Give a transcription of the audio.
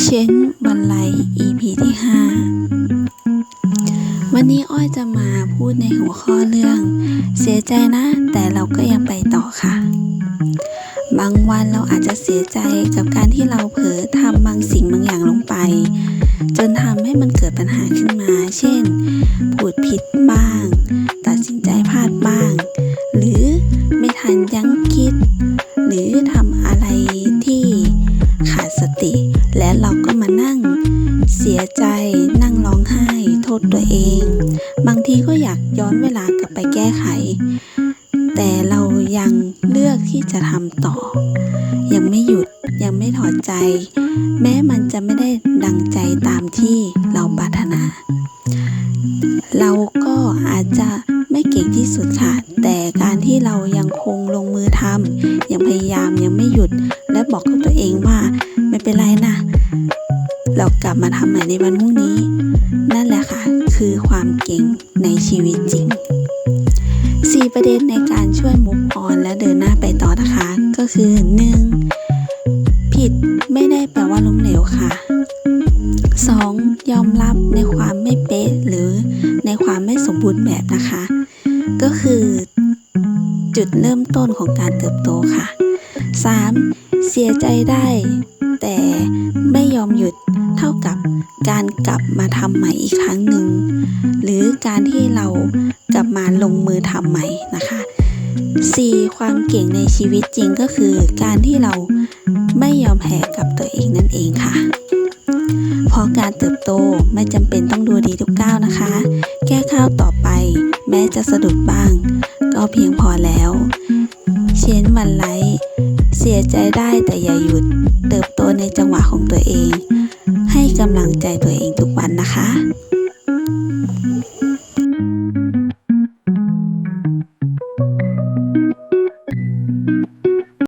เช้นวันไล EP ที่ 5 วันนี้อ้อยจะมาพูดในหัวข้อเรื่อง เสียใจนะ แต่เราก็ยังไปต่อค่ะ บางวันเราอาจจะเสียใจกับการที่เราเผลอทำบางสิ่งบางอย่างลงไป จนทำให้มันเกิดปัญหาขึ้นมา เช่น พูดผิดบ้าง ตัดสินใจพลาดบ้าง หรือไม่ทันยั้งคิด นั่งร้องไห้ โทษตัวเอง บางทีก็อยากย้อนเวลากลับไปแก้ไข แต่เรายังเลือกที่จะทำต่อ ยังไม่หยุดยังไม่ถอดใจ แม้มันจะไม่ได้ดังใจตามที่เราปรารถนา เราก็อาจจะไม่เก่งที่สุดค่ะ แต่การที่เรายังคงลงมือทำยังพยายามยังไม่หยุด และบอกกับตัวเองว่าไม่เป็นไรนะ เรากลับมาทำใหม่ในวันพรุ่งนี้ นั่นแหละค่ะ คือความเก่งในชีวิตจริง 4 ประเด็นในการช่วยมุกออนและเดินหน้าไปต่อนะคะ ก็คือ 1. ผิดไม่ได้แปลว่าล้มเหลวค่ะ 2. ยอมรับในความไม่เป๊ะหรือในความไม่สมบูรณ์แบบนะคะ ก็คือจุดเริ่มต้นของการเติบโตค่ะ 3. เสียใจได้ แต่ไม่ยอมหยุด เท่ากับการกลับมาทำใหม่อีกครั้งหนึ่ง หรือการที่เรากลับมาลงมือทำใหม่นะคะ 4. ความเก่งในชีวิตจริงก็คือ การที่เราไม่ยอมแพ้กับตัวเองนั่นเองค่ะ เพราะการเติบโตไม่จำเป็นต้องดูดีทุกก้าวนะคะ แก้ข้าวต่อไป แม้จะสะดุดบ้าง ก็เพียงพอแล้ว เช่นวันไลเสียใจได้แต่อย่าหยุด เติบโตในจังหวะของตัวเอง กำลังใจตัวเองทุกวันนะคะ